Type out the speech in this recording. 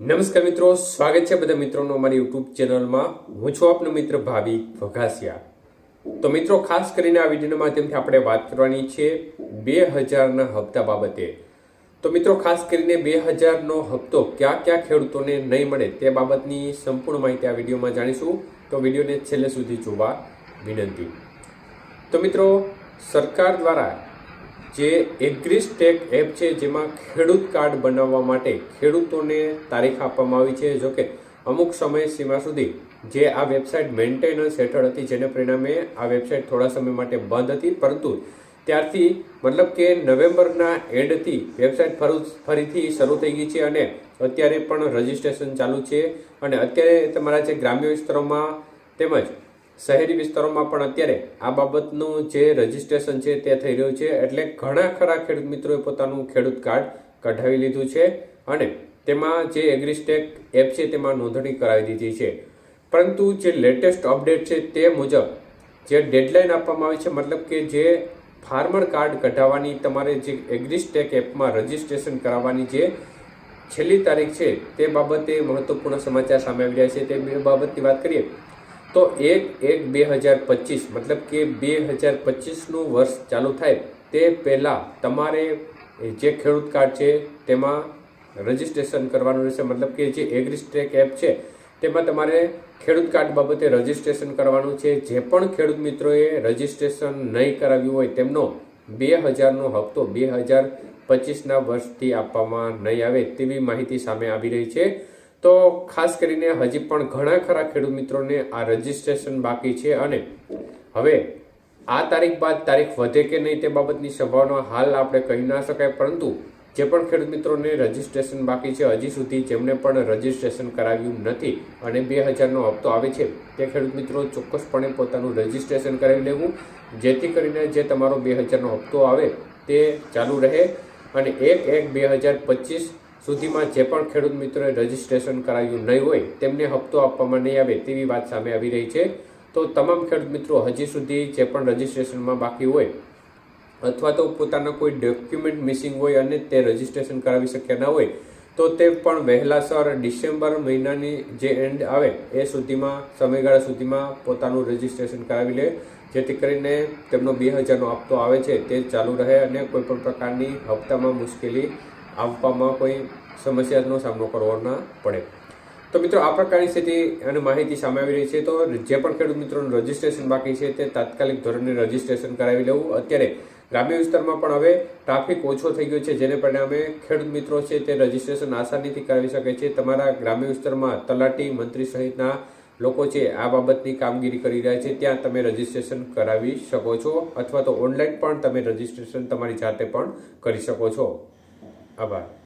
નમસ્કાર મિત્રો, સ્વાગત છે બધા મિત્રોનો અમારી યુટ્યુબ ચેનલમાં. હું છું આપનો મિત્ર ભાવિક વઘાસિયા તો મિત્રો, ખાસ કરીને આ વિડીયોના માધ્યમથી આપણે વાત કરવાની છે બે હજારના હપ્તા બાબતે. તો મિત્રો, ખાસ કરીને બે હજારનો હપ્તો ક્યાં ક્યાં ખેડૂતોને નહીં મળે તે બાબતની સંપૂર્ણ માહિતી આ વિડીયોમાં જાણીશું. તો વિડીયોને છેલ્લે સુધી જોવા વિનંતી. તો મિત્રો, સરકાર દ્વારા જે એગ્રીસ્ટેક એપ છે, જેમાં ખેડૂત કાર્ડ બનાવવા માટે ખેડૂતોને તારીખ આપવામાં આવી છે. જોકે, અમુક સમય સીમા સુધી જે આ વેબસાઇટ મેન્ટેનન્સ હેઠળ હતી, જેને પરિણામે આ વેબસાઇટ થોડા સમય માટે બંધ હતી, પરંતુ ત્યારથી મતલબ કે નવેમ્બરના એન્ડથી વેબસાઇટ ફરું, ફરીથી શરૂ થઈ ગઈ છે અને અત્યારે પણ રજિસ્ટ્રેશન ચાલુ છે. અને અત્યારે તમારા જે ગ્રામ્ય વિસ્તારોમાં તેમજ શહેરી વિસ્તારોમાં પણ અત્યારે આ બાબતનું જે રજિસ્ટ્રેશન છે તે થઈ રહ્યું છે. એટલે ઘણા ખરા ખેડૂત મિત્રોએ પોતાનું ખેડૂત કાર્ડ કઢાવી લીધું છે અને તેમાં જે એગ્રીસ્ટેક એપ છે તેમાં નોંધણી કરાવી દીધી છે. પરંતુ જે લેટેસ્ટ અપડેટ છે તે મુજબ જે ડેડલાઇન આપવામાં આવી છે, મતલબ કે જે ફાર્મર કાર્ડ કઢાવવાની, તમારે જે એગ્રીસ્ટેક એપમાં રજિસ્ટ્રેશન કરાવવાની જે છેલ્લી તારીખ છે તે બાબતે મહત્વપૂર્ણ સમાચાર સામે આવી રહ્યા છે. તે બાબતની વાત કરીએ તો એક એક બે હજાર પચીસ, મતલબ કે બે હજાર પચીસનું વર્ષ ચાલુ થાય, તે પહેલાં તમારે જે ખેડૂત કાર્ડ છે તેમાં રજિસ્ટ્રેશન કરવાનું રહેશે. મતલબ કે જે એગ્રીસ્ટેક એપ છે, તેમાં તમારે ખેડૂત કાર્ડ બાબતે રજિસ્ટ્રેશન કરવાનું છે. જે પણ ખેડૂત મિત્રોએ રજિસ્ટ્રેશન નહીં કરાવ્યું હોય, તેમનો બે હજારનો હપ્તો બે હજાર પચીસના વર્ષથી આપવામાં નહીં આવે તેવી માહિતી સામે આવી રહી છે. તો ખાસ કરીને હજી પણ ઘણા ખરા ખેડૂત મિત્રોને આ રજિસ્ટ્રેશન બાકી છે અને હવે આ તારીખ બાદ તારીખ વધે કે નહીં તે બાબતની સંભાવના હાલ આપણે કહી ના શકાય, પરંતુ જે પણ ખેડૂત મિત્રોને રજિસ્ટ્રેશન બાકી છે, હજી સુધી જેમને પણ રજીસ્ટ્રેશન કરાવ્યું નથી અને બે હજારનો હપ્તો આવે છે, તે ખેડૂત મિત્રો ચોક્કસપણે પોતાનું રજીસ્ટ્રેશન કરાવી લેવું, જેથી કરીને જે તમારો બે હજારનો હપ્તો આવે તે ચાલુ રહે અને એક એક બે હજાર પચીસ સુધીમાં જે પણ ખેડૂત મિત્રોએ રજીસ્ટ્રેશન કરાવ્યું નહીં હોય, તેમને હપ્તો આપવામાં નહીં આવે તેવી વાત સામે આવી રહી છે. તો તમામ ખેડૂત મિત્રો, હજી સુધી જે પણ રજિસ્ટ્રેશનમાં બાકી હોય અથવા તો પોતાના કોઈ ડોક્યુમેન્ટ મિસિંગ હોય અને તે રજિસ્ટ્રેશન કરાવી શક્યા ન હોય, તો તે પણ વહેલાસર ડિસેમ્બર મહિનાની જે એન્ડ આવે, એ સુધીમાં, સમયગાળા સુધીમાં પોતાનું રજીસ્ટ્રેશન કરાવી લે. જેથી કરીને તેમનો બે હજારનો હપ્તો આવે છે, તે ચાલુ રહે અને કોઈ પણ પ્રકારની હપ્તામાં મુશ્કેલી આવવામાં કોઈ સમસ્યાનો સામનો કરવો ન પડે. તો મિત્રો, આ પ્રકારની સ્થિતિ અને માહિતી સામે આવી રહી છે. તો જે પણ ખેડૂત મિત્રોનું રજિસ્ટ્રેશન બાકી છે તે તાત્કાલિક ધોરણે રજિસ્ટ્રેશન કરાવી લેવું. અત્યારે ગ્રામ્ય વિસ્તારમાં પણ હવે ટ્રાફિક ઓછો થઈ ગયો છે, જેને પરિણામે ખેડૂત મિત્રો છે તે રજિસ્ટ્રેશન આસાનીથી કરાવી શકે છે. તમારા ગ્રામ્ય વિસ્તારમાં તલાટી મંત્રી સહિતના લોકો છે આ બાબતની કામગીરી કરી રહ્યા છે. ત્યાં તમે રજીસ્ટ્રેશન કરાવી શકો છો અથવા તો ઓનલાઈન પણ તમે રજીસ્ટ્રેશન તમારી જાતે પણ કરી શકો છો. Bye-bye.